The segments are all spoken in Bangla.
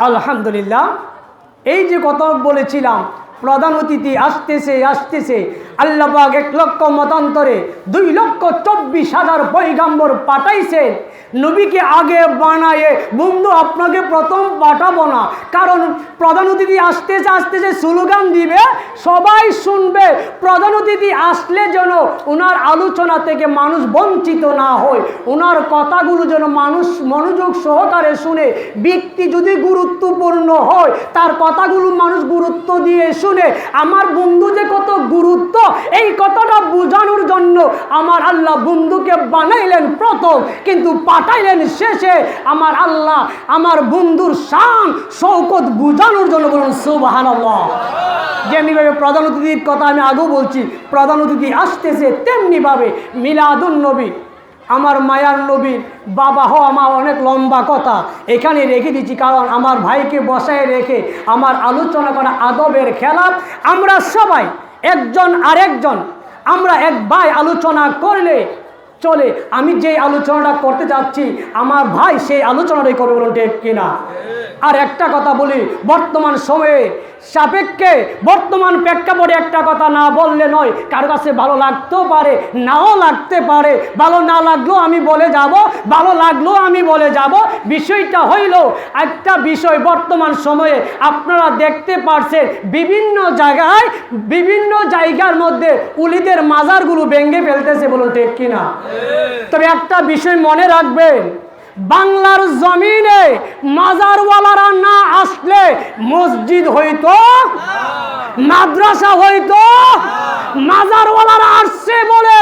আলহামদুলিল্লাহ। এই যে কথা বলেছিলাম প্রধান অতিথি আসতেছে আসতেছে। আল্লাপাক এক লক্ষ মতান্তরে দুই লক্ষ চব্বিশ হাজার পৈগাম্বর পাঠাইছেন। নবীকে আগে বানায়ে বন্ধু, আপনাকে প্রথম পাঠাবো না। কারণ প্রধান অতিথি আসতেছে আসতেছে স্লোগান দিবে, সবাই শুনবে। প্রধান অতিথি আসলে যেন ওনার আলোচনা থেকে মানুষ বঞ্চিত না হয়, ওনার কথাগুলো যেন মানুষ মনোযোগ সহকারে শুনে। ব্যক্তি যদি গুরুত্বপূর্ণ হয়, তার কথাগুলো মানুষ গুরুত্ব দিয়ে শুনে। আমার বন্ধু যে কত গুরুত্ব এই কথাটা বোঝানোর জন্য আমার আল্লাহ বন্ধুকে বানাইলেন প্রথম, কিন্তু পাঠাইলেন শেষে আমার আল্লাহ, আমার বন্ধুর শান শৌকত বোঝানোর জন্য বলুন সুবাহান যেমনিভাবে প্রধান অতিথির কথা আমি আগেও বলছি, প্রধান অতিথি আসতেছে তেমনিভাবে মিলাদুন নবী, আমার মায়ার নবীর বাবা হওয়া আমার অনেক লম্বা কথা, এখানে রেখে দিচ্ছি, কারণ আমার ভাইকে বসায় রেখে আমার আলোচনা করা আদবের খেলা আমরা সবাই একজন আরেকজন। আমরা এক ভাই আলোচনা করলে চলে। আমি যে আলোচনাটা করতে যাচ্ছি, আমার ভাই সেই আলোচনাটাই করবে বলুন ঠিক কিনা? আর একটা কথা বলি, বর্তমান সময়ে সাপেক্ষে বর্তমান প্রেক্ষাপটে একটা কথা না বললে নয়, কারও কাছে ভালো লাগতেও পারে, নাও লাগতে পারে। ভালো না লাগলেও আমি বলে যাব, ভালো লাগলেও আমি বলে যাব। বিষয়টা হইল, একটা বিষয় বর্তমান সময়ে আপনারা দেখতে পারছেন, বিভিন্ন জায়গায়, বিভিন্ন জায়গার মধ্যে উলিদের মাজারগুলো ভেঙে ফেলতেছে বলুন ঠিক কিনা? তবে একটা বিষয় মনে রাখবেন, বাংলার জমিনে মাজারওয়ালারা না আসলে মসজিদ হইতো, মাদ্রাসা হইতো, মাজারওয়ালারা আসছে বলে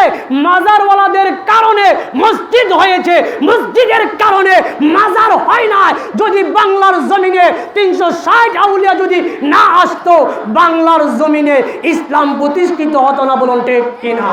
মাজারওয়ালাদের কারণে মসজিদ হয়েছে। মসজিদের কারণে মাজার হয় না। যদি বাংলার জমিনে তিনশো ষাট আউলিয়া যদি না আসতো, বাংলার জমিনে ইসলাম প্রতিষ্ঠিত হতো না বলুন ঠিক কিনা?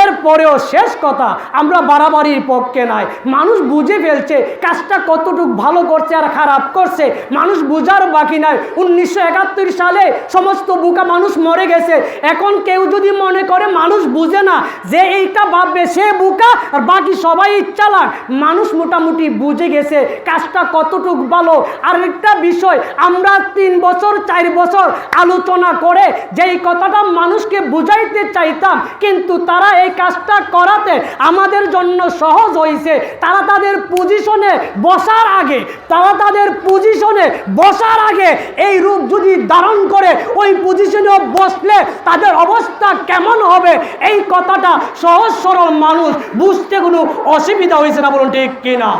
এরপরেও শেষ কথা, আমরা বাড়াবাড়ির পক্ষে নাই মানুষ বুঝে ফেলছে কাজটা কতটুকু ভালো করছে আর খারাপ করছে। মানুষ বুঝার বাকি নাই। উনিশশো একাত্তর সালে সমস্ত বুকা মানুষ মরে গেছে। এখন কেউ যদি মনে করে মানুষ বুঝে না যে এইটা ভাববে সে বুকা, আর বাকি সবাই চালাক। মানুষ মোটামুটি বুঝে গেছে কাজটা কতটুকু ভালো। আর একটা বিষয়, আমরা তিন বছর, চার বছর আলোচনা করে যেই কথাটা মানুষকে বুঝাইতে চাইতাম, কিন্তু তারা এই কাজটা করাতে আমাদের জন্য সহজ হয়েছে তারা তাদের পজিশনে বসার আগে, তারা তাদের পজিশনে বসার আগে এই রূপ যদি ধারণ করে, ওই পজিশনে বসলে তাদের অবস্থা কেমন হবে? এই কথাটা সহজ সরল মানুষ বুঝতে কোনো অসুবিধা হয়েছে না বলুন ঠিক কিনা?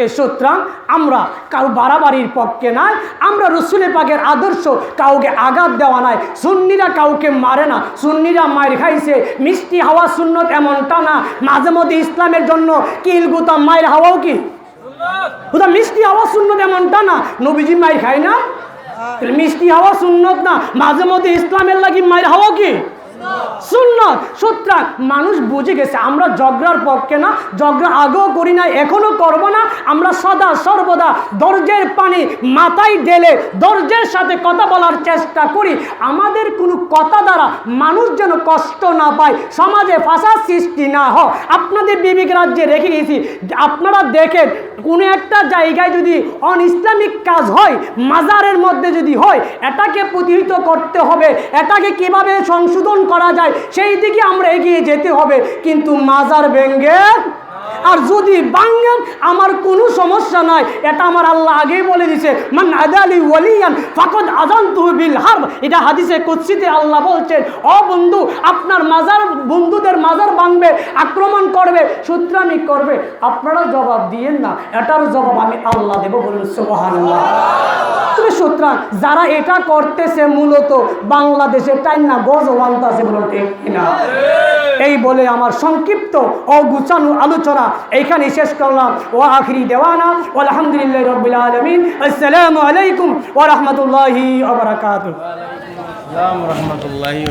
তে সুতরাং আমরা কারও বাড়াবাড়ির পক্ষে নাই, আমরা রসুলে পাকের আদর্শ কাউকে আঘাত দেওয়া নাই, সুন্নিরা কাউকে মারে না, সুন্নিরা মায়ের খাইছে, মিষ্টি হাওয়া সুন্নত এমনটা না, মাঝে মধ্যে ইসলামের জন্য কিল গুতা মায়ের হাওয়াও কি? মিষ্টি হাওয়া সুন্নত এমনটা না, নবীজি মায়ের খায় না? মিষ্টি হাওয়া সুন্নত না, মাঝে মধ্যে ইসলামের লাগি মায়ের হাওয়া কি? সুন্নত। সুতরাং মানুষ বুঝে গেছে, আমরা জগরার পক্ষে না জগরা আগেও করি না এখনও করব না। আমরা সদা সর্বদা দরজের পানি মাথায় ঢেলে দরজের সাথে কথা বলার চেষ্টা করি। আমাদের কোনো কথা দ্বারা মানুষ যেন কষ্ট না পায়, সমাজে ফাঁসার সৃষ্টি না হয় আপনাদের বিবেক রাজ্যে রেখে গেছি। আপনারা দেখেন, কোনো একটা জায়গায় যদি অন ইসলামিক কাজ হয়, মাজারের মধ্যে যদি হয়, এটাকে প্রতিহিত করতে হবে, এটাকে কীভাবে সংশোধন করা যায় সেই দিকে আমরা এগিয়ে যেতে হবে। কিন্তু মাজার ভেঙ্গে আর যদি বাঙ্গেন আমার কোনো সমস্যা নাই। এটা আমার আল্লাহ আগেই বলে দিছে মান আদালি ওয়ালিয়ান ফাকদ আজান তুহবিল হারব। এটা হাদিসে কুৎসিতে আল্লাহ বলছেন ও বন্ধু, আপনার মাজার, বন্ধুদের মাজার ভাঙবে, আক্রমণ করবে, সূত্রামি করবে। আপনারা জবাব দিয়েন না, এটার জবাব আমি আল্লাহ দেবো বলুন, সুবহানাল্লাহ। তবে সুতরাং যারা এটা করতেছে, মূলত বাংলাদেশে টাইম না গজ ওয়ান্তাছে বলুন, ঠিক কিনা? এই বলে আমার সংক্ষিপ্ত ও গুছানো আলোচনা এখানে শেষ করলাম। ও আখরি দেওয়ানা। আলহামদুলিল্লাহ রবিল আলমিন। আসসালামু আলাইকুম ও রহমতুল্লাহি আসসালাম রহমতুল্লাহি